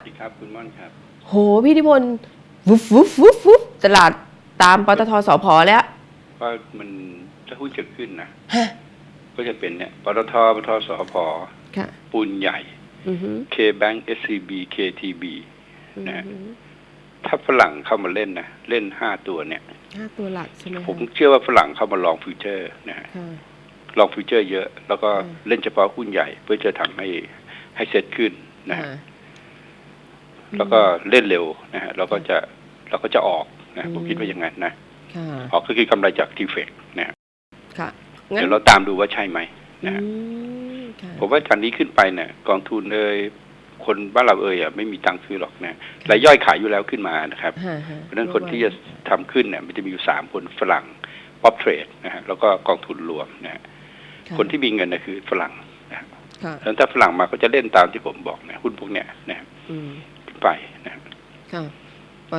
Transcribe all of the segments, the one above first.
สวัสดีครับ คุณม่อนครับ โห พี่นิพนธ์วุบวุบวุบวุบตลาดตามปตทสพแล้วว่ามันถ้าหุ้นเกิดขึ้นนะ ฮะก็จะเป็นเนี่ยปตทปตทสพค่ะ ปูนใหญ่ อือฮึ K Bank SCB KTB อือนะฮะฮึถ้าฝรั่งเข้ามาเล่นนะ เล่นห้าตัวเนี่ย ห้าตัวหลักใช่ไหมคะผมเชื่อว่าฝรั่งเข้ามาลองฟิวเจอร์นะฮะค่ะ ลองฟิวเจอร์เยอะ แล้วก็อืม เล่นเฉพาะหุ้นใหญ่ เพื่อจะทำให้ให้เซ็ตขึ้นนะฮะค่ะ แล้วก็เล่นเร็วนะฮะเราก็จะเราก็จะออกนะอืมผมคิดว่าอย่างนั้นนะค่ะออกก็คือกำไรจากทีเฟกนะฮะค่ะงั้นเดี๋ยวเราตามดูว่าใช่ไหมนะอืฮะมค่ะผมว่าการนี้ขึ้นไปเนี่ยกองทุนเอ่ยคนบ้านเราเอ่ยอะไม่มีตังค์ซื้อหรอกนะรายย่อยขายอยู่แล้วขึ้นมานะครับฮะฮะเพราะฉะนั้นคนที่จะทำขึ้นเนี่ยมันจะมีอยู่สามคนฝรั่งป๊อปเทรดนะฮะแล้วก็กองทุนรวมนะฮะะคนที่มีเงินนะคือฝรั่งนะฮะค่ะแล้วถ้าฝรั่งมาก็จะเล่นตามที่ผมบอกนะหุ้นพวกเนี้ยนะฮะอืมขึ้น ไปนะฮะค่ะ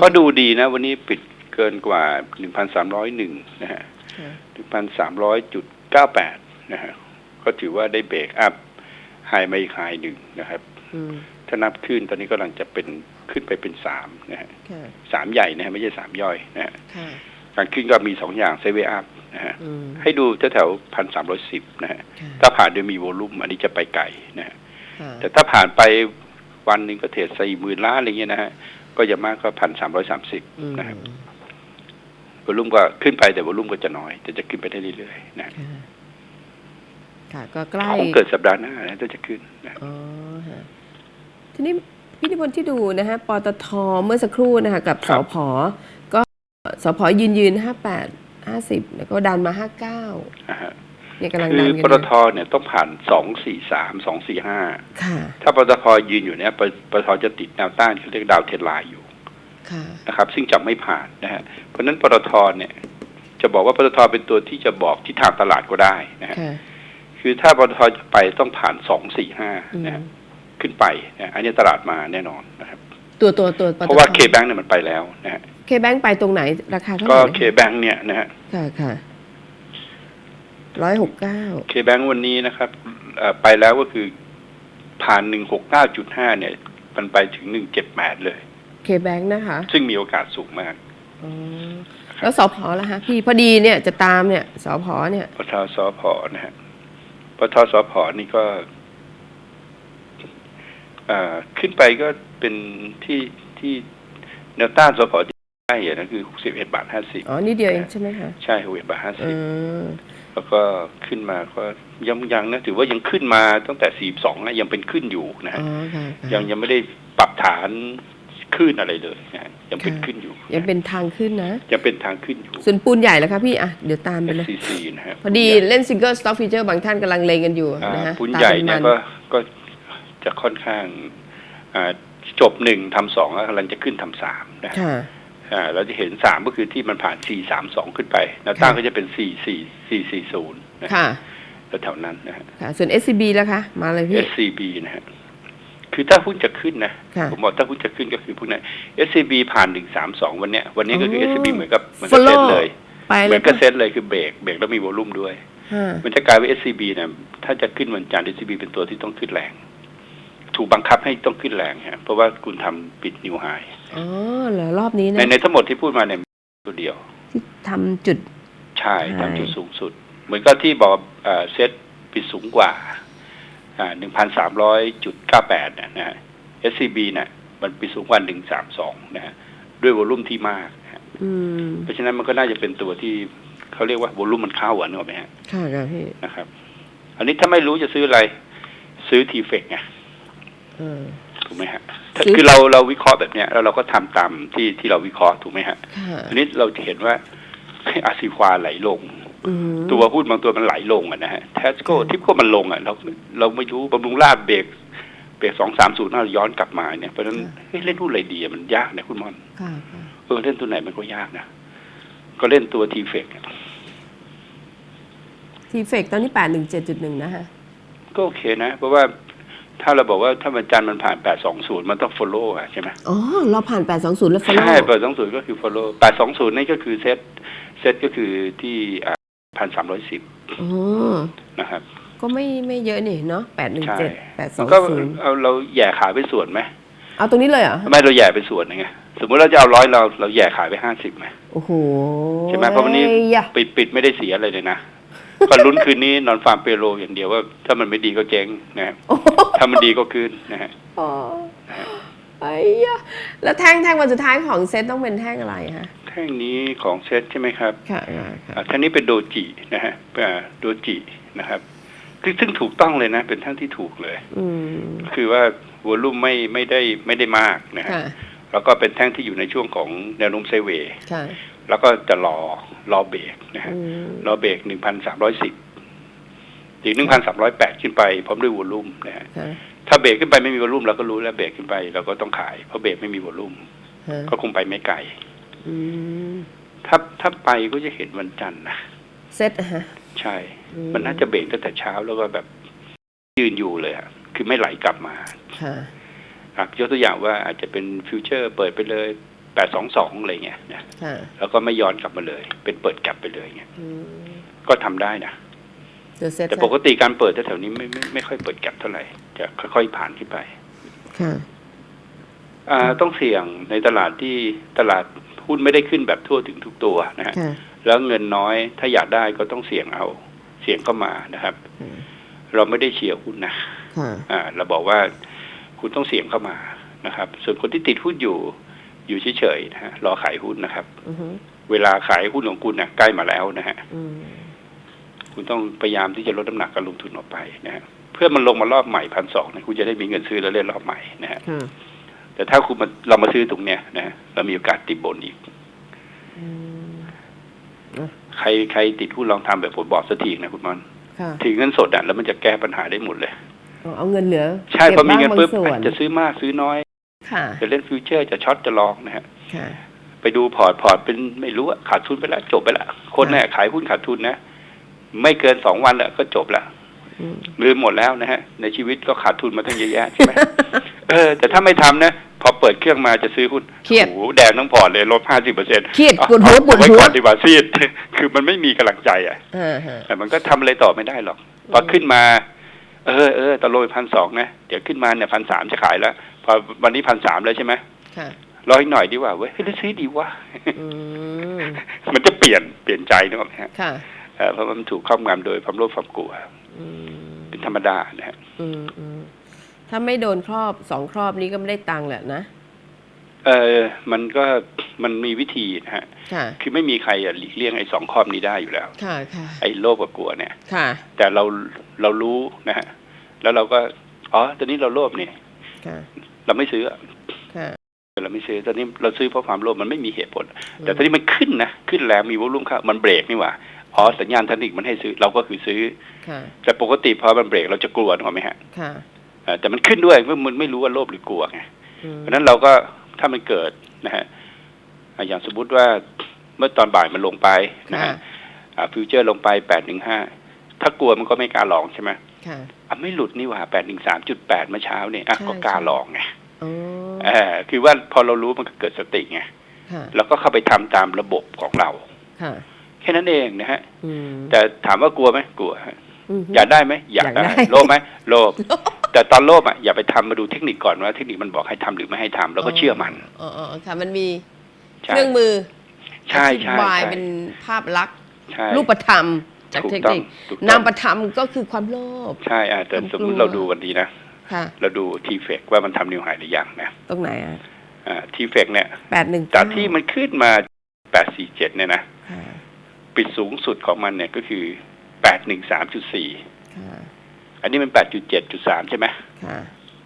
ก็ดูดีนะ วันนี้ปิดเกินกว่าหนึ่งพันสามร้อยหนึ่งนะฮะค่ะหนึ่งพันสามร้อยจุดเก้าแปดนะฮะก็ถือว่าได้เบรกอัพไฮมาอีกไฮหนึ่งนะครับอืมถ้านับขึ้นตอนนี้กำลังจะเป็นขึ้นไปเป็นสามนะฮะค่ะสามใหญ่นะฮะไม่ใช่สามย่อยนะฮะค่ะการขึ้นก็มีสองอย่างเซเวอัพนะฮะอืมให้ดูแถวพันสามร้อยสิบนะฮะค่ะถ้าผ่านโดยมีโวลุ่มอันนี้จะไปไกลนะฮะค่ะแต่ถ้าผ่านไป วันหนึ่งก็เทรดสี่หมื่นล้านอะไรเงี้ยนะฮะก็จะมากก็พันสามร้อยสามสิบอืมนะครับโวลุ่มก็ขึ้นไปแต่โวลุ่มก็จะน้อย แต่จะขึ้นไปได้เรื่อยๆนะค่ะค่ะก็ใกล้คงเกิดสัปดาห์หน้านะถ้าจะขึ้นนะอ๋อฮะทีนี้พี่นิพนธ์ที่ดูนะฮะปตทเมื่อสักครู่นะคะกับสพก็สพยืนยืนห้าแปดห้าสิบแล้วก็ดันมาห้าเก้า นะฮะเนี่ยกำลังคืดัอนกันปตอยู่ทเนี่ยต้องผ่านสองสี่สามสองสี่ห้าค่ะ ถ้าปตทยืนอยู่เนี่ยปปตทจะติดแนวต้านที่เรียกดาวเทนไลน์อยู่ค่ะ นะครับ ซึ่งจะไม่ผ่านนะฮะเพราะฉะนั้นปตทเนี่ยจะบอกว่าปตทเป็นตัวที่จะบอกทิศทางตลาดก็ได้นะฮะค่ะ คือถ้าปตทจะไปต้องผ่านสองสี่ห้าอืม นะฮะขึ้นไปนะอันนี้ตลาดมาแน่นอนนะครับตัวตัวตัวปตทเพราะว่าเคแบงเนี่ยมันไปแล้วนะฮะเคแบงไปตรงไหนราคาเท่าไหก็ร่เคแบงเนี่ยนะฮะ ค่ะค่ะ ร้อยหกเก้าเคแบงวันนี้นะครับเอ่อไปแล้วก็คือผ่านหนึ่งหกเก้าจุดห้าเนี่ย มันไปถึงหนึ่งเจ็ดแปดเลยเคแบงนะคะ ซึ่งมีโอกาสสูงมากอ๋อแล้วสพล่ะฮะพี่พอดีเนี่ยจะตามเนี่ยสพเนี่ยปทสพนะฮะปทสพนี่ก็เอ่อขึ้นไปก็เป็นที่ที่แนวต้านสพที่ใกล้อะนะคือสิบเอ็ดบาทห้าสิบอ๋อ นี่เดียวเองใช่ไหมคะ ใช่หกเอ็ดบาทห้าเอสิบอ แล้วก็ขึ้นมาก็ยังยังนะถือว่ายังขึ้นมาตั้งแต่สี่สองนะยังเป็นขึ้นอยู่นะฮะอ๋อค่ะค่ะยังยังไม่ได้ปรับฐานขึ้นอะไรเลยนะฮะยังเป็นค่ะขึ้นอยู่ ยังเป็นทางขึ้นนะยังเป็นทางขึ้นอยู่ส่วนปูนใหญ่แล้วคะพี่อะเดี๋ยวตามไปเลย SCC นะฮะพอดีเล่นซิงเกิลสต็อกฟีเจอร์บางท่านกำลังเลงกันอยู่อ่านะฮะปุ้นตามใหญ่ป็เนี่ยมัก็ก็จะค่อนข้างอ่าจบหนึ่งทำสองแล้วกำลังจะขึ้นทำสามนะค่ะอ่า เราจะเห็นสามก็คือที่มันผ่านสี่สามสองขึ้นไปแนวต้านค่ะก็จะเป็นสี่สี่สี่สี่ศูนย์นะค่ะแถวๆนั้นนะฮะค่ะส่วน SCB แล้วคะ มาเลยพี่ SCB นะฮะคือถ้าหุ้นจะขึ้นนะค่ะผมบอกถ้าหุ้นจะขึ้นก็คือพวกนั้น SCB ผ่านหนึ่งสามสองวันเนี้ย วันนี้ก็คืออ๋อ SCB เหมือนกับเหมือนกับเซ็ต Follow เลยไปเหเลมือยนกับเซ็ตเลยคือเบรกเบรกแล้วมีวอลุ่มด้วยค่ะมันจะกลายเป็น SCB เนี่ยถ้าจะขึ้นวันจันทร์ SCB เป็นตัวที่ต้องขึ้นแรง ถูกบังคับให้ต้องขึ้นแรงฮะเพราะว่าคุณทำปิดนิวไฮ อ๋อเหรอรอบนี้ในนะในทั้งหมดที่พูดมาเนี่ยมีตัวเดียว ที่ทำจุด ใช่ใช่ ทำจุดสูงสุด เหมือนกับที่บอกเอ่อเซ็ตปิดสูงกว่าอ่าหนึ่งพันสามร้อยจุดเก้าแปดนะฮะ SCB เนี่ยมันปิดสูงกว่าหนึ่งสามสองนะฮะด้วยวอลุ่มที่มากนะฮะอืมเพราะฉะนั้นมันก็น่าจะเป็นตัวที่เขาเรียกว่าวอลุ่มมันเข้าอะนึกออกไหมฮะค่ะค่ะพี่นะครับ อันนี้ถ้าไม่รู้จะซื้ออะไร ซื้อทีเฟกไง เออ ถูกไหมฮะถ้าซื้อคือเราเราวิเคราะห์แบบเนี้ยแล้วเราก็ทำตามที่ที่เราวิเคราะห์ถูกไหมฮะค่ะอันนี้เราจะเห็นว่าอาซีควาไหลลงอืมตัวหุ้นบางตัวมันไหลลงอะนะฮะแทสโก้ทิปโก้มันลงอะเราเราไม่รู้บำรุงราชเบรกเบรกสองสามศูนย์เราย้อนกลับมาเนี่ยเพราะฉะนั้นเฮ้ยเล่นหุ้นอะไรดีอะมันยากนะคุณมอนค่ะค่ะเออเล่นตัวไหนมันก็ยากนะก็เล่นตัวทีเฟกทีเฟกตอนนี้แปดหนึ่งเจ็ดจุดหนึ่งนะฮะก็โอเคนะ เพราะว่า ถ้าเราบอกว่าถ้าวันจันทร์มันผ่านแปดสองศูนย์มันต้อง follow อะใช่ไหมอ๋อ เราผ่านแปดสองศูนย์แล้วฟอลโล่ใช่แปดสองศูนย์ก็คือ follow แปดสองศูนย์นี่ก็คือเซตเซตก็คือที่พันสามร้อยสิบอ๋อนะครับ ก็ไม่ไม่เยอะนี่เนาะแปดหนึ่งใช่เจ็ดแปดสมัอนงก็ศูนย์เอาเราแหย่ขาไปส่วนไหมเอาตรงนี้เลยเหรอไม่เราแย่ไปส่วนหนึงไงสมมุติเราจะเอาร้อยเราเราแย่ขายไปห้าสิบไหมโอ้โหใช่ไหมเพราะวันนี้ยะปิดปิดไม่ได้เสียอะไรเลยนะ ก็ลุ้นคืนนี้นอนฟาร์มเปโลอย่างเดียวว่าถ้ามันไม่ดีก็เจ๊งนะฮะโอ้โหถ้ามันดีก็คืนนะฮะอ๋อไอ้ยะแล้วแท่งแท่งวันสุดท้ายของเซตต้องเป็นแท่งอะไรฮะแท่งนี้ของเซตใช่ไหมครับค่ะค่ะค่ะอ่าแท่งนี้เป็นโดจินะฮะอ่าโดจินะครับคือซึ่งถูกต้องเลยนะ เป็นแท่งที่ถูกเลยอืมคือว่าวอลลุ่มไม่ไม่ได้ไม่ได้มากนะฮะค่ะแล้วก็เป็นแท่งที่อยู่ในช่วงของแนวโน้มไซด์เวย์ค่ะ แล้วก็จะรอรอเบรกนะฮะอืมรอเบรกหนึ่งพันสามร้อยสิบถึงหนึ่งพันสามร้อยแปดขึ้นไปพร้อมด้วยวอลลุ่มนะฮะค่ะถ้าเบรกขึ้นไปไม่มีวอลลุ่มเราก็รู้แล้วเบรกขึ้นไปเราก็ต้องขายเพราะเบรกไม่มีวอลลุ่มฮะก็คงไปไม่ไกลอืมถ้าถ้าไปก็จะเห็นวันจันทร์นะเซตอะฮะใช่อืมมันน่าจะเบรกตั้งแต่เช้าแล้วก็แบบยืนอยู่เลยอะคือไม่ไหลกลับมาค่ะอะยกตัวอย่างว่าอาจจะเป็นฟิวเจอร์เปิดไปเลยแปดสองสองอะไรเงี้ยนะค่ะแล้วก็ไม่ย้อนกลับมาเลย เป็นเปิดกลับไปเลยเงี้ยอืมก็ทำได้นะเดี๋ยวเซตแต่ปกติการเปิดแถวๆนี้ไม่ไม่ไม่ค่อยเปิดกลับเท่าไหร่ จะค่อยๆผ่านขึ้นไปค่ะอ่าต้องเสี่ยงในตลาดที่ตลาดหุ้นไม่ได้ขึ้นแบบทั่วถึงทุกตัวนะฮะค่ะแล้วเงินน้อยถ้าอยากได้ก็ต้องเสี่ยงเอา เสี่ยงเข้ามานะครับอืมเราไม่ได้เชียร์หุ้นนะค่ะอ่า เราบอกว่าคุณต้องเสี่ยงเข้ามานะครับ ส่วนคนที่ติดหุ้นอยู่ อยู่เฉยๆนะฮะรอขายหุ้นนะครับอือฮึเวลาขายหุ้นของคุณนะใกล้มาแล้วนะฮะอืมคุณต้องพยายามที่จะลดน้ำหนักการลงทุนออกไปนะฮะเพื่อมันลงมารอบใหม่พันสองนะคุณจะได้มีเงินซื้อแล้วเล่นรอบใหม่นะฮะค่ะแต่ถ้าคุณมาเรามาซื้อตรงเนี้ยนะฮะเรามีโอกาสติดบนอีกอืมใครใครติดหุ้นลองทำแบบผมบอกสักทีนะคุณมอนค่ะถือเงินสดอะแล้วมันจะแก้ปัญหาได้หมดเลยเอาเอาเงินเหลือ ใช่พอมีเงินก็บปุ๊บบ้างบางส่วนจะซื้อมากซื้อน้อยค่ะ จะเล่นฟิวเจอร์จะช็อตจะลองนะฮะค่ะไปดูพอร์ตพอร์ตเป็นไม่รู้อะขาดทุนไปแล้วจบไปแล้วคนเนี่ยขายหุ้นขาดทุนนะไม่เกินสองวันแล้วก็จบแล้วอืมลืมหมดแล้วนะฮะ ในชีวิตก็ขาดทุนมาตั้งเยอะแยะใช่ไหมเออ แต่ถ้าไม่ทำนะ พอเปิดเครื่องมาจะซื้อหุ้นเครียดโอ้โหแดงทั้งพอร์ตเลยลบห้าสิบเปอร์เซ็นต์เครียดปวดหัวปวดหัวไว้ก่อนดีกว่าซีดคือมันไม่มีกำลังใจอะอ่าฮะแต่มันก็ทำอะไรต่อไม่ได้หรอกพอขึ้นมา เออเออตะโลยพันสองนะ เดี๋ยวขึ้นมาเนี่ยพันสามจะขายแล้วพอ วันนี้พันสามแล้วใช่ไหมค่ะรออีกหน่อยดีกว่าเว้ยเฮ้ยแล้วซื้อดีวะอืมมันจะเปลี่ยนเปลี่ยนใจนึกออกไหมฮะค่ะเออเพราะมันถูกครอบงำโดยความโลภความกลัวอืมเป็นธรรมดานะฮะอืมอืมถ้าไม่โดนครอบสองครอบนี้ก็ไม่ได้ตังค์แหละนะเออมันก็มันมีวิธีนะฮะค่ะคือไม่มีใครอะหลีกเลี่ยงไอ้สองข้อนี้ได้อยู่แล้วค่ะค่ะไอ้โลภกับกลัวเนี่ยค่ะ แต่เราเรารู้นะฮะแล้วเราก็อ๋อตอนนี้เราโลภนี่ค่ะ เราไม่ซื้ออะค่ะเราไม่ซื้อตอนนี้เราซื้อเพราะความโลภมันไม่มีเหตุผล แต่ตอนนี้มันขึ้นนะขึ้นแรงมีวอลุ่มเข้ามันเบรกนี่หว่าอ๋อสัญญาณเทคนิคมันให้ซื้อเราก็คือซื้อค่ะแต่ปกติพอมันเบรกเราจะกลัวถูกไหมฮะค่ะเอ่อแต่มันขึ้นด้วยเมื่อมันไม่รู้ว่าโลภหรือกลัวไงอืมเพราะฉะนั้นเราก็ถ้ามันเกิดนะฮะอะอย่างสมมุติว่าเมื่อตอนบ่ายมันลงไปนะค่ะฮะอ่าฟิวเจอร์ลงไปแปดหนึ่งห้าถ้ากลัวมันก็ไม่กล้าลองใช่ไหมค่ะ อะไม่หลุดนี่หว่าแปดหนึ่งสามจุดแปดเมื่อเช้าเนี่ยอะใช่ก็กล้าใช่ลองไงอ๋อเออคือว่าพอเรารู้มันก็เกิดสติไงค่ะแล้วก็เข้าไปทำตามระบบของเราค่ะแค่นั้นเองนะฮะอืมแต่ถามว่ากลัวไหมกลัวฮะมอยากได้ไหมอยากอยากได้ได้โลภไหมโลภแต่ตอนโลภอะอย่าไปทำมาดูเทคนิคก่อนว่าเทคนิคมันบอกให้ทำหรือไม่ให้ทำแล้วก็เชื่อมันอ๋ออ๋อค่ะมันมีเคใช่รื่องมือใช่อธิใช่บายใช่เป็นภาพลักษณ์ใช่รูปธรรม จากถูกเทคต้องนิคถูกต้องนามธรรมก็คือความโลภใช่อะแต่ความสมมติกลัวเราดูวันนี้นะค่ะเราดูทีเฟกว่ามันทำนิวไฮหรือยังนะตรงไหนอะอ่าทีเฟกเนี่ยแปดหนึ่งจากที่มันขึ้นมา847เนี่ยนะค่ะปิดสูงสุดของมันเนี่ยก็คือ813.4ค่ะอันนี้มัน8.7.3ใช่ไหมค่ะ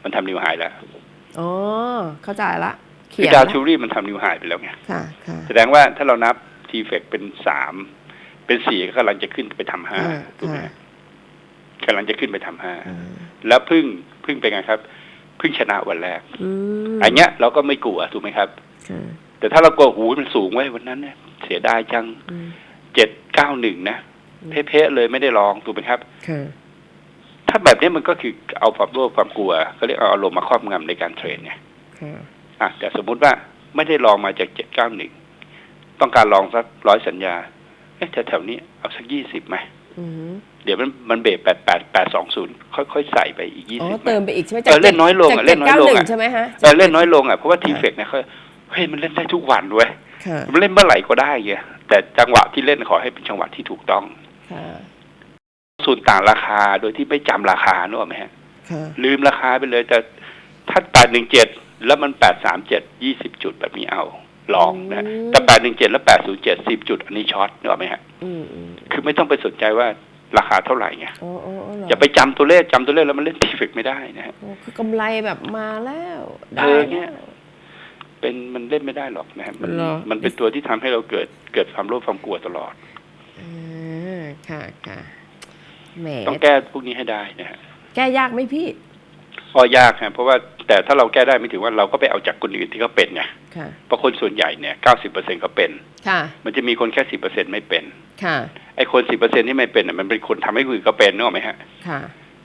มันทำนิวไฮแล้วอ๋อเข้าใจละเขีคืยอนดาวละทูรี่มันทำนิวไฮไปแล้วไงค่ะค่ะแสดงว่าถ้าเรานับทีเฟกเป็นสาม เป็นสี่ก็กำลังจะขึ้นไปทำห้าอ่าถูกไหมค่ะกำลังจะขึ้นไปทำห้าอ่าแล้วพึ่งพึ่งเป็นไงครับ พึ่งชนะวันแรกอืมอันเนี้ยเราก็ไม่กลัวถูกไหมครับค่ะแต่ถ้าเรากลัวหูมันสูงไว้ยวันนั้นเนี่ยเสียดายจังอืมเจ็ดเก้าหนึ่งนะอืมเพ้ๆเลยไม่ได้ลองถูกไหมครับค่ะถ้าแบบนี้มันก็คือเอาความโลภความกลัวเขาเรียกเอาอารมณ์มาครอบงำในการเทรดไงค่ะอะแต่สมมุติว่าไม่ได้ลองมาจากเจ็ดเก้าหนึ่งต้องการลองสักร้อยสัญญา เอ๊ะแถวๆนี้เอาสักยี่สิบไหมออืมเดี๋ยวมันมันเบรกแปดแปดแปดสองศูนย์ค่อยๆใส่ไปอีกยี่อ๋อสิบเติมไปอีกใช่ไหมเออเล่นน้อยลงอะจากเล่นน้อยลงอะ791ใช่ไหมฮะเออเล่นน้อยลงอะเพราะว่าทีเฟกเนี่ยเขาเฮ้ยมันเล่นได้ทุกวันเว้ยค่ะมันเล่นเมื่อไหร่ก็ได้ไงแต่จังหวะที่เล่นขอให้เป็นจังหวะที่ถูกต้องค่ะส่วนต่างราคาโดยที่ไม่จำราคานึกออกไหมฮะค่ะลืมราคาไปเลยแต่ถ้าแปดหนึ่งเจ็ดแล้วมันแปดสามเจ็ดยี่สิบจุดแบบนี้เอา ลองนะแต่แปดหนึ่งเจ็ดแล้วแปดศูนย์เจ็ดสิบจุดอันนี้ช็อตนึกออกไหมฮะอืมอืมคือไม่ต้องไปสนใจว่าราคาเท่าไหร่ไงอ๋ออ๋ออ๋อเหรออย่าไปจำตัวเลขจำตัวเลขแล้วมันเล่นทีเฟกไม่ได้นะฮะโอ้คือกำไรแบบมาแล้วเอได้อเนี่แล้ยวเป็นมันเล่นไม่ได้หรอกนะฮะมันเหรอมันเป็นตัวที่ทำให้เราเกิดเกิดความโลภความกลัวตลอดอ่าค่ะค่ะแหมต้องแก้พวกนี้ให้ได้นะฮะแก้ยากไหมพี่ก็ยากฮะเพราะว่า แต่ถ้าเราแก้ได้ไม่ถึงว่าเราก็ไปเอาจากคนอื่นที่เขาเป็นไงค่ะเพราะคนส่วนใหญ่เนี่ยเก้าสิบเปอร์เซ็นเขาเป็นค่ะมันจะมีคนแค่สิบเปอร์เซ็นไม่เป็นค่ะไอ้คนสิบเปอร์เซ็นที่ไม่เป็นน่ะมันเป็นคนทำให้คนอื่นเขาเป็นนึกออกไหมฮะค่ะ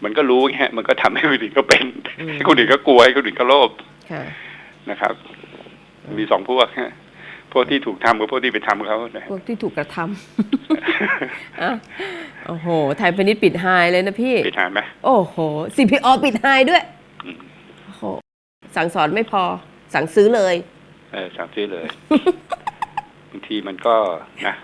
มันก็รู้ไงฮะมันก็ทำให้คนอื่นเขาเป็นอืมให้คนอื่นก็กลัวให้คนอื่นก็โลภค่ะนะครับ มีสองพวกฮะพวกที่ถูกทำกับพวกที่ไปทำเขานะพวกที่ถูกกระทำอะโอ้โห ไทยพาณิชย์ปิดไฮเลยนะพี่ไปทานไหมโอ้โห CPO ปิดไฮด้วยอืมโอ้โห สั่งสอนไม่พอ สั่งซื้อเลย เออสั่งซื้อเลยบางทีมันก็นะ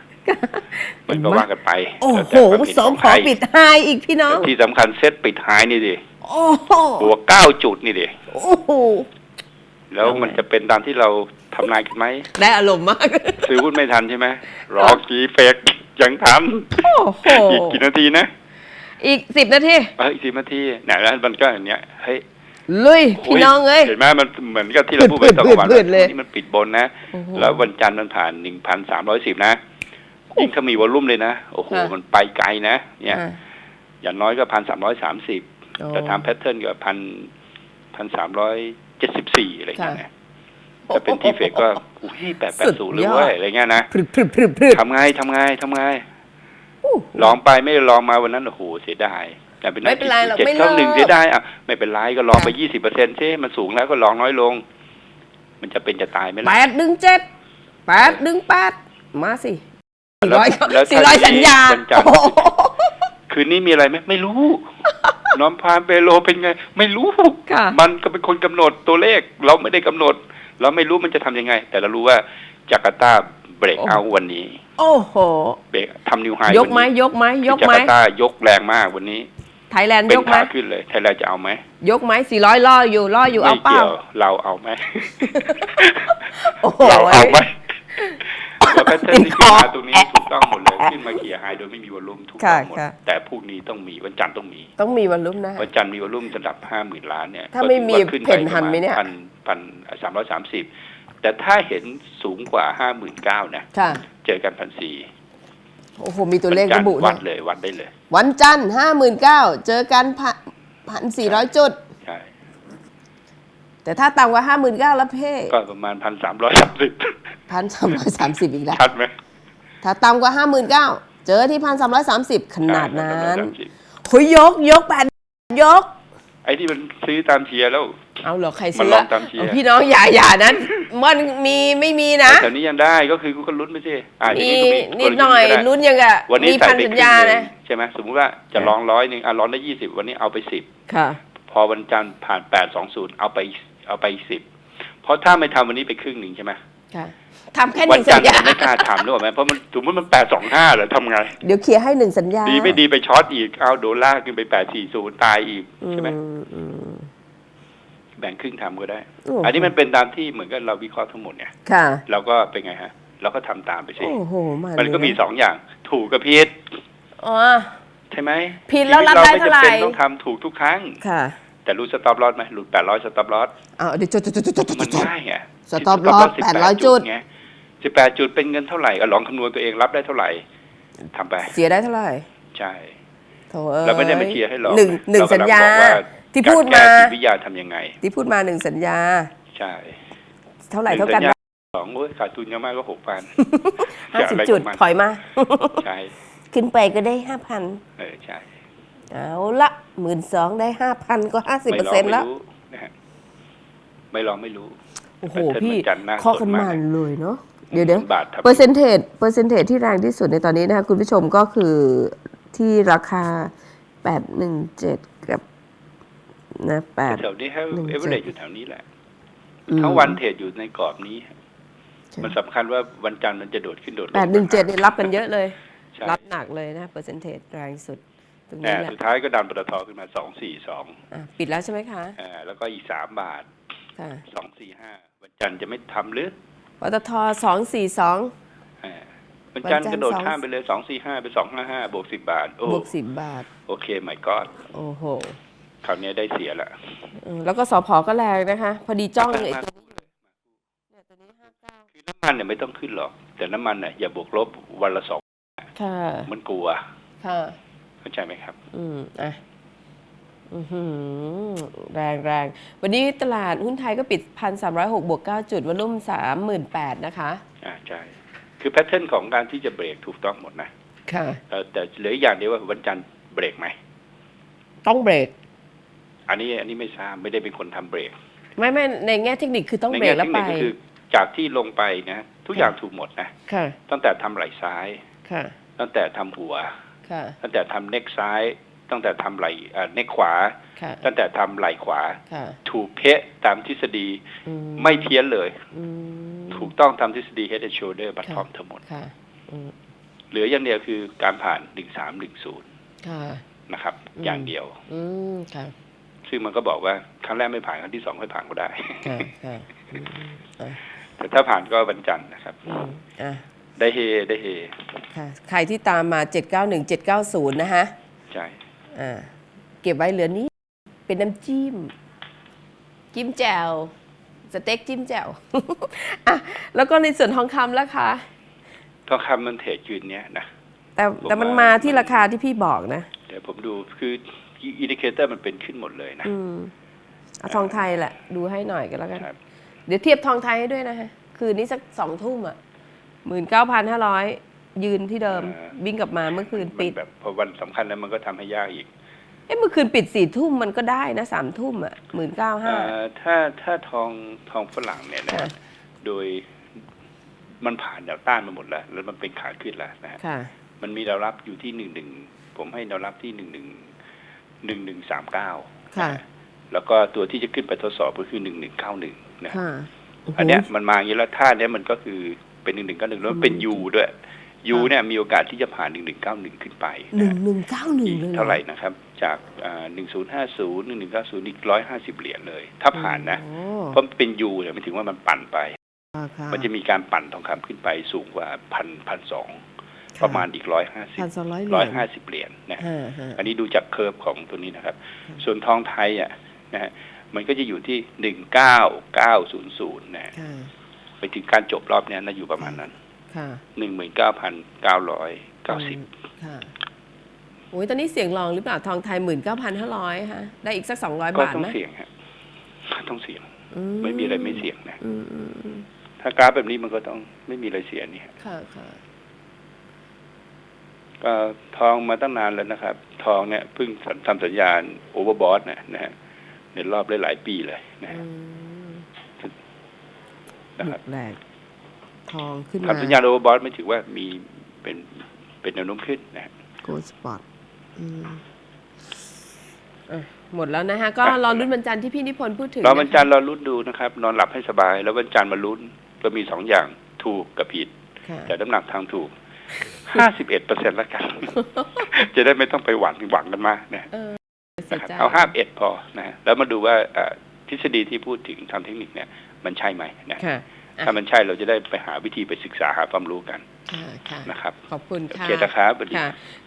มันก็ว่ากันไปโอ้แล้วโหแต่ความเห็นสขอองงขใครอปิดไฮอีกพี่น้อง ที่สำคัญเซ็ตปิดท้ายนี่ดิโอ้โหบวกเก้าจุดนี่ดิโอ้โหแล้วมันจะเป็นตามที่เราทำนายกันไหม ได้อารมณ์มาก ซื้อหุ้นไม่ทันใช่ไหมรอกีเฟกยังทันโอ้โหอีกกี่นาทีนะ อีกสิบนาทีเอออีกสิบนาทีเนี่ยแล้วมันก็อย่างเนี้ยเฮ้ย ลุยพี่น้องเอ้ยเห็นไหมมันเหมือนกับที่เราพูดไปพืดตอนวันพืดเลยนี่มันปิดบนนะโอ้โหแล้ววันจันทร์มันผ่านหนึ่งพันสามร้อยสิบนะยิ่งถ้ามีวอลลุ่มเลยนะ โอ้โหค่ะมันไปไกลนะ เนี่ยอะอย่างน้อยก็พันสามร้อยสามสิบโอ้แต่ทำแพทเทิร์นก็พันพันสามร้อยเจ็ดสิบสี่อะไรเงี้ยนะแต่เป็นทีเฟกก็อุ้ยแปดแปดศูนย์เลยเว้ยอะไรเงี้ยนะพรึบพรึบพรึบพรึบทำไงทำไงทำไงโอ้โหลองไปไม่ได้ลองมาวันนั้นโอ้โหเสียดาย แต่เป็นไม่เป็นไรหรอกเจ็ดไม่เก้าหนึ่งเลิกเสียดายอะไม่เป็นไรก็ลองไปค่ะยี่สิบเปอร์เซ็นต์ใช่มันสูงแล้วก็ลองน้อยลง มันจะเป็นจะตายไหมแปล่ะ ดดึงเจ็ดแปดดึงแปดมาสิสี่แล้วร้อยแล้วสี่ร้อยถ้าสัญญาวันจันทร์ โอ้โหคืนนี้มีอะไรไหมไม่รู้ น้อมพานเปโลเป็นไง ไม่รู้ ค่ะมันก็เป็นคนกำหนดตัวเลข เราไม่ได้กำหนด เราไม่รู้มันจะทำยังไง แต่เรารู้ว่าจาการ์ตาเบรกเอาวันนี้โอ้โห เบรกทำนิวไฮยกไหมยกไหมยกจากไหมาร์ตายกแรงมากวันนี้ ไทยแลนด์เป็ยนกไหมขาขึ้นเลยไทยแลนด์จะเอาไหมยกไหมสี่ร้อยล่ออยู่ล่ออยู่เอาไม่เปล่าเกี่ยวเราเอาไหมโอ้โหเราเอาไหมแล้วแพทเทิร์นที่ติดคขึ้นอมาตรงนี้ถูกต้องหมดเลยขึ้นมาเกียร์ไฮโดยไม่มีวอลลุ่มถูกต้องหมดค่ะค่ะแต่พวกนี้ต้องมีวันจันทร์ต้องมี ต้องมีวันรุ่มนะวันจันทร์มีวอลลุ่มระดับห้าหมื่นล้านเนี่ยถ้าไม่มีก็ถือว่าขึ้นเพ่นหันไหมเนี่ยพันพันสามร้อยสามสิบแต่ถ้าเห็นสูงกว่าห้าหมื่นเก้านะค่ะเจอกันพันสี่ โอ้โห มีตัวเลขจันระทบุร์ด้วัวยดเลยวัดได้เลย วันจันทร์ห้าหมื่นเก้าเจอกันพันพันสี่ร้อยจุด ใช่ แต่ถ้าต่ำกว่าห้าหมื่นเก้าแล้วเพ่ก็ประมาณพันสามร้อยสามสิบพันสามร้อยสามสิบอีกแล้วชัดไหมถ้าต่ำกว่าห้าหมื่นเก้าเจอที่พันสามร้อยสามสิบขนาดนั้นใช่130โหุยยกยกแปดยก ไอ้ที่มันซื้อตามเชียร์แล้ว เอาเหรอใครมันซื้อลองตามเชียร์ เอาพี่น้องอย่าอย่านั้นมันมีไม่มีนะแต่นี้ยังได้ก็คือกูก็ลุ้นไปสิอ่าทีมีนี้ก็มีนิดหน่อยกลยุทธ์ก็ได้ลุ้นยังกะวันนี้มีใส่พันไปสัญครึ่งญาหนึ่นะงใช่ไหมสมมุติว่าจะลองร้อยหนึ่งอะลองได้ยี่สิบวันนี้เอาไปสิบค่ะ พอวันจันทร์ผ่านแปดสองศูนย์เอาไปเอาไปสิบเพราะถ้าไม่ทำวันนี้ไปครึ่งหนึ่งใช่ไหมค่ะทำแค่หวันึ่งจัสันญทร์ญามันไม่กล้าทำนึกออกไหมเพราะมันสมมติมันแปดสองห้าเหรอทำไง เดี๋ยวเคลียร์ให้หนึ่งสัญญาดีไม่ดีไปช็อตอีกเอาโดนลากขึ้นไปแปดสี่ศูนย์ตายอีกใช่ไหมอือืมแบ่งครึ่งทำก็ได้โอ้โหอันนี้มันเป็นตามที่เหมือนกับเราวิเคราะห์ทั้งหมดเนี่ยค่ะเราก็เป็นไงฮะ เราก็ทำตามไปสิโอ้โหมามันก็มีเลยะสองอย่างถูกกับผิดอ๋อใช่ไหมผิดแล้วรับได้เท่าไหร่ชีวิตไม่จำเป็นต้องทำถูกทุกครั้งค่ะแต่รู้สต็อปลอสไหมหลุดแปดร้อยสต็อปลอสเอาเดี๋ยวจดจดจดจดจดมันจดง่ายไง stop loss 800จุดไงสิบแปดจุดเป็นเงินเท่าไหร่ก็ลองคำนวณตัวเองรับได้เท่าไหร่ทำไป เสียได้เท่าไหร่ ใช่โถเอ้ยเราไม่ได้มาเชียร์ให้หรอกหนึ่งหนึ่งเรกำสัญลัญาบอกว่ ที่พูดกรมาแก้จิตวิทยาทำยังไง ที่พูดมาหนึ่งสัญญา ใช่เท่าไหร่เท่ากันนึ่งสัญญสองโอ้ยขาดทุนเยอะมากก็หกพัน ห้าสิบจุดถอยมา ใช่ขึ้นไปก็ได้ห้าพันเออใช่เอาละหมื่นสองได้ห้าพันก็ห้าสิบเปอร์เซ็นต์ไม่แล้วรู้นะฮะไม่ลองไม่รู้ โอ้โหแพทเทิร์นพี่มันจันทร์หน้าข้อสดกันมากมันเลยเนาะเดี๋ยวเดี๋ยว บาททำเปอร์เซนเทจเปอร์เซนเทจที่แรงที่สุดในตอนนี้นะคะคุณผู้ชมก็คือที่ราคาแปดห นึ่งเจ็ดกับนะแปดแถวนี้ให้หนึ่งเจ็ดเอเวอเรอยู่แถวนี้แหละอืมทั้งวันเทรดอยู่ในกรอบนี้ใช่มันสำคัญว่าวันจันทร์มันจะโดดขึ้นโดดลงแปดหนึ่งเจ็ดเนี่ยรับกันเยอะเลยใช่รับหนักเลยนะเปอร์เซนเทจแรงสุดตรงแต่นี้แหละสุดท้ายก็ดันปตทขึ้นมาสองสี่สองอะปิดแล้วใช่ไหมคะอ่าแล้วก็อีกสามบาทค่ะสองสี่ห้าวันจันทร์จะไม่ทำหรือปตทสองสี่สองอ่าวันจันทร์วันจันทร์กระโดดสองข้ามไปเลยสองสี่ห้าไปสองห้าห้าบวกสิบบาทโอ้บวกสิบบาท โอเคไม่ก็โอ้โห คราวนี้ได้เสียละเออแล้วก็สพก็แรงนะคะ พอดีจ้องไอ้ตัวนี้เนี่ยตัวนี้ห้าเก้าคือน้ำมันเนี่ยไม่ต้องขึ้นหรอก แต่น้ำมันเนี่ยอย่าบวกลบวันละสองค่ะมันกลัวค่ะเข้าใจไหมครับ อืมอะอือหือแรงแรงวันนี้ตลาดหุ้นไทยก็ปิดพันสามร้อยหกบวกเก้าจุดวอลุ่มสามหมื่นแปดนะคะ อ่าใช่คือแพทเทิร์นของการที่จะเบรกถูกต้องหมดนะ ค่ะเอ่อแต่เหลืออกอย่างเดียวว่าวันจันทร์เบรกไหม ต้องเบรก อันนี้อันนี้ไม่ทราบไม่ได้เป็นคนทำเบรกไม่ไม่ในแง่เทคนิคคือต้องในเบรแง่กเทแล้วคไป นิคก็คือจากที่ลงไปนะทุกอย่างถูกหมดนะค่ะ ตั้งแต่ทำไหล่ซ้าย ค่ะ ตั้งแต่ทำหัว ค่ะ ตั้งแต่ทำเน็กซ้าย ตั้งแต่ทำไหล่เอ่อเน็กขวา ค่ะ ตั้งแต่ทำไหล่ขวา ค่ะถูกเป๊ะตามทฤษฎีอืไม่เพี้ยนเลย อืม ถูกต้องตามทฤษฎี head and shoulder บัตทอมทั้งหมด ค่ะอืมเหลืออย่างเดียวคือการผ่าน 1 3 1 0ค่ะนะครับ อืม อย่างเดียว อืม ค่ะ ซึ่งมันก็บอกว่าครั้งแรกไม่ผ่านครั้งที่สองไม่ผ่านก็ได้ค่ะค่ะอืมอะแต่ถ้าผ่านก็วันจันทร์นะครับอืมอะได้เฮได้เฮค่ะใครที่ตามมา791 790นะฮะใช่อ่าเก็บไว้เหลือนี้ เป็นน้ำจิ้ม จิ้มแจ่วสเต็กจิ้มแจ่วอะแล้วก็ในส่วนทองคำแล้วคะทองคำมันเทรดยืนเนี้ยนะแต่ผมแต่มันว่ามาที่ราคาที่พี่บอกนะ เดี๋ยวผมดูคือ อินดิเคเตอร์มันเป็นขึ้นหมดเลยนะอืมเอาทองไทยแหละ ดูให้หน่อยก็แล้วกัน ครับ เดี๋ยวเทียบทองไทยให้ด้วยนะฮะ คืนนี้สักสองทุ่มอะหมื่นเก้าพันห้าร้อยยืนที่เดิมวิ่งกลับมาเมื่อคืนปิดมัแบบพอวันสำคัญแล้วมันก็ทำให้ยากอีกเอ้เมื่อคืนปิดสี่ทุ่มมันก็ได้นะสามทุ่มอะหมื่นเก้าห้า เอ่อถ้าถ้าทองทองฝรั่งเนี่ยนะค่ะ โดยมันผ่านแนวต้านมาหมดแล้ว แล้วมันเป็นขาขึ้นแล้วนะฮะ ค่ะ มันมีแนวรับอยู่ที่หนึ่งหนึ่งผมให้แนวรับที่หนึ่งหนึ่ง หนึ่งหนึ่งสามเก้าค่ะแล้วก็ตัวที่จะขึ้นไปทดสอบก็คือหนึ่งหนึ่งเก้าหนึ่งนะค่ะอันเนี้ยมันมาอย่างนี้แล้วท่าเนี้ยมันก็คือเป็นหนึ่งหนึ่งเก้าหนึ่งแล้วมันเป็นยูด้วยยูเนี่ยมีโอกาสที่จะผ่านหนึ่งหนึ่งเก้าหนึ่งขึ้นไปหนึ่งนะหนึ่งเก้าหนึ่งอีกเลยเท่าไหร่นะครับ จากหนึ่งศูนย์ห้าศูนย์หนึ่งหนึ่งเก้าศูนย์อีกร้อยห้าสิบเหรียญเลย ถ้าผ่านนะโอ้เพราะมันเป็นยูเนี่ยมันถึงว่ามันปั่นไปค่ะมันจะมีการปั่นทองคำขึ้นไปสูงกว่าพันพันสอง ประมาณอีกร้อยห้าสิบพันสองร้อยเหรีร้อยยญห้าสิบเหรียญนะฮะฮะอันนี้ดูจากเคอร์ฟของตัวนี้นะครับ ส่วนทองไทยอะนะฮะมันก็จะอยู่ที่หนึ่งเก้าเก้าศูนย์ศูนย์นะฮะค่ะไปถึงการจบรอบเนี้ยน่าอยู่ประมาณนั้นค่ะหนึ่งหมื่นเก้าพันเก้าร้อยเก้าสิบค่ะโอ้ยตอนนี้เสียงรองหรือเปล่าทองไทยหมื่นเก้าพันห้าร้อยฮะ ได้อีกสักสองร้อยก็บาทต้องไหมเสี่ยงฮะต้องเสี่ยงอืไม่มีอะไรไม่เสี่ยงนะอืมอืมอืมถ้ากราฟแบบนี้มันก็ต้องไม่มีอะไรเสียนี่ฮะค่ะค่ะก็ ทองมาตั้งนานแล้วนะครับทองเนี่ยเพิ่งทำสัญญาณโอเวอร์บอทนะนะฮะในรอบหลายๆปีเลยนะฮะอืมนะครับแรกทองขึ้นมาทำสัญญาณโอเวอร์บอทไม่ถือว่ามีเป็นเป็นแนวโน้มขึ้นนะฮะโกลสปอตหมดแล้วนะฮะก็รอรุ่นวันจันทร์ที่พี่นิพนธ์พูดถึงรอวันจันทร์ะคะรอลุ้นดูนะครับ นอนหลับให้สบาย แล้ววันจันทร์มาลุ้นก็มีสองอย่างถูกกับผิดค่ะแต่น้ำหนักทางถูก ห้าสิบเอ็ดเปอร์เซ็นต์ละกัน จะได้ไม่ต้องไปหวังหวังกันมากนะเออเสียนะครับใจเอาห้าเอ็ดพอนะฮะแล้วมาดูว่าเอ่อทฤษฎีที่พูดถึงทางเทคนิคเนี่ย มันใช่ไหมนะค่ะถ้ามันใช่เราจะได้ไปหาวิธีไปศึกษาหาความรู้กันค่ะค่ะนะครับ ขอบคุณโอค่ะเคนะครับสวัสดีค่ะ